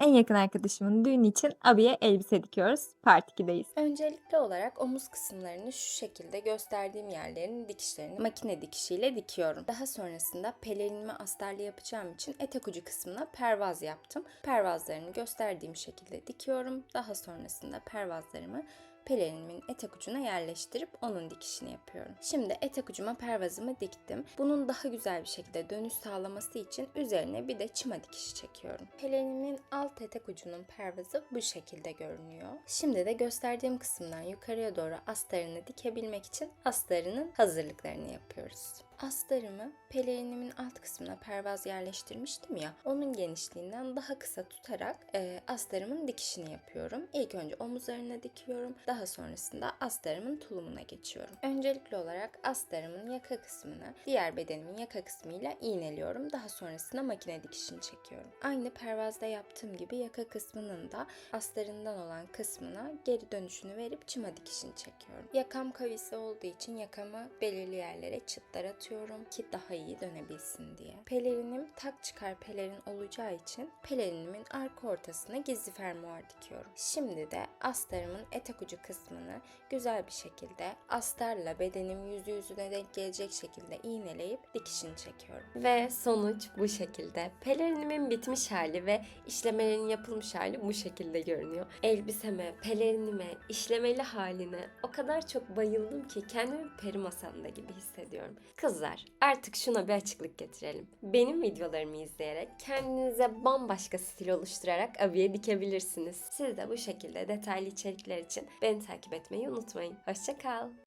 En yakın arkadaşımın düğünü için abiye elbise dikiyoruz. Part 2'deyiz. Öncelikli olarak omuz kısımlarını şu şekilde gösterdiğim yerlerin dikişlerini makine dikişiyle dikiyorum. Daha sonrasında pelerinimi astarlı yapacağım için etek ucu kısmına pervaz yaptım. Pervazlarını gösterdiğim şekilde dikiyorum. Daha sonrasında pervazlarımı pelerinimin etek ucuna yerleştirip onun dikişini yapıyorum. Şimdi etek ucuma pervazımı diktim. Bunun daha güzel bir şekilde dönüş sağlaması için üzerine bir de çıma dikişi çekiyorum. Pelerinimin alt etek ucunun pervazı bu şekilde görünüyor. Şimdi de gösterdiğim kısımdan yukarıya doğru astarını dikebilmek için astarının hazırlıklarını yapıyoruz. Astarımı pelerinimin alt kısmına pervaz yerleştirmiştim ya onun genişliğinden daha kısa tutarak e, astarımın dikişini yapıyorum. İlk önce omuzlarına dikiyorum. Daha sonrasında astarımın tulumuna geçiyorum. Öncelikli olarak astarımın yaka kısmını diğer bedenimin yaka kısmıyla iğneliyorum. Daha sonrasında makine dikişini çekiyorum. Aynı pervazda yaptığım gibi yaka kısmının da astarından olan kısmına geri dönüşünü verip çıma dikişini çekiyorum. Yakam kavisi olduğu için yakamı belirli yerlere çıtlar atıyorum ki daha iyi dönebilsin diye. Pelerinim tak çıkar pelerin olacağı için pelerinimin arka ortasına gizli fermuar dikiyorum. Şimdi de astarımın etek ucu kısmını güzel bir şekilde astarla bedenim yüzü yüzüne denk gelecek şekilde iğneleyip dikişini çekiyorum. Ve sonuç bu şekilde. Pelerinimin bitmiş hali ve işlemelerin yapılmış hali bu şekilde görünüyor. Elbiseme, pelerinime, işlemeli haline o kadar çok bayıldım ki kendimi peri masalında gibi hissediyorum. Kızlar artık şuna bir açıklık getirelim. Benim videolarımı izleyerek kendinize bambaşka stil oluşturarak abiye dikebilirsiniz. Siz de bu şekilde detaylı içerikler için beni takip etmeyi unutmayın. Hoşçakal.